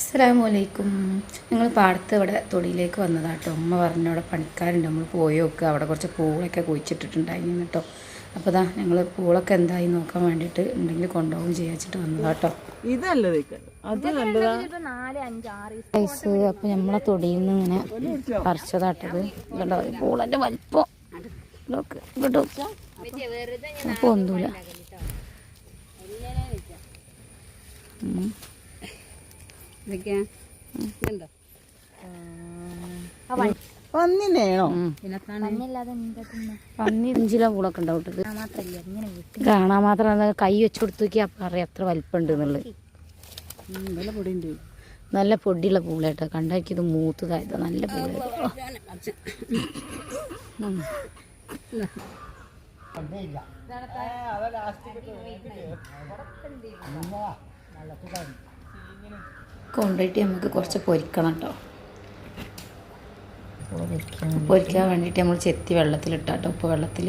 അസ്സലാമലൈക്കും ഞങ്ങൾ പാടത്ത് ഇവിടെ തൊടിയിലേക്ക് വന്നതാണ് കേട്ടോ ഉമ്മ പറഞ്ഞു അവിടെ പണിക്കാരുണ്ട്. നമ്മൾ പോയി നോക്കുക അവിടെ കുറച്ച് പൂളൊക്കെ കുഴിച്ചിട്ടിട്ടുണ്ടായിരുന്നു കേട്ടോ. അപ്പോൾ ഇതാ ഞങ്ങൾ പൂളൊക്കെ എന്തായി നോക്കാൻ വേണ്ടിയിട്ട് ഉണ്ടെങ്കിൽ കൊണ്ടുപോകും ചെയ്യാച്ചിട്ട് വന്നതാണ് കേട്ടോ അത് അപ്പം നമ്മളെ തൊടിയിൽ നിന്ന് ഇങ്ങനെ പറിച്ചതാട്ടത്. കേട്ടോ പൂളന്റെ വലിപ്പം. ഇതൊക്കെ കേട്ടോ അപ്പോൾ ഒന്നുമില്ല. ഉം. പന്നിനെയാണോ പന്നി പൂളൊക്കെ ഉണ്ടാവും കാണാൻ മാത്രം കൈ വെച്ച് കൊടുത്തു അറിയാം എത്ര വലിപ്പുണ്ട് എന്നുള്ളത് നല്ല പൊടിയുണ്ട് നല്ല പൊടിയുള്ള പൂളേട്ടോ കണ്ടാക്കി ഇത് മൂത്തതായത് നല്ല പൂള കൊണ്ടുപോയിട്ട് നമുക്ക് കുറച്ച് പൊരിക്കണം കേട്ടോ പൊരിക്കാൻ വേണ്ടിയിട്ട് നമ്മൾ ചെത്തി വെള്ളത്തിലിട്ടാട്ടോ ഉപ്പ് വെള്ളത്തിൽ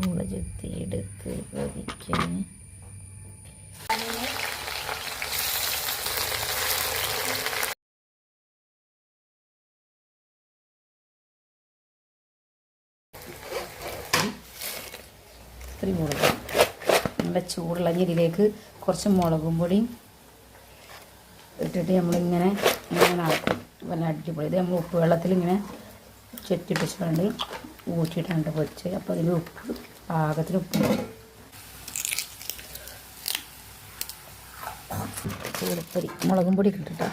പൂള ചെത്തി എടുത്ത് പൊരിക്കാൻ ഇത്രയും മുളക്. നമ്മുടെ ചൂടുള്ള ഇതിലേക്ക് കുറച്ച് മുളകും പൊടിയും ഇട്ടിട്ട് നമ്മളിങ്ങനെ ഇങ്ങനെ ആക്കും നല്ല അടിപൊളി. ഇത് നമ്മൾ ഉപ്പ് വെള്ളത്തിൽ ഇങ്ങനെ ചെത്തിപ്പിച്ചുകൊണ്ട് ഊറ്റിയിട്ടുണ്ട് പൊരിച്ച് അപ്പോൾ അതിൽ ഉപ്പ് പാകത്തിന് ഉപ്പ്. ചൂടപ്പൊടി മുളകും പൊടി കിട്ടിട്ടോ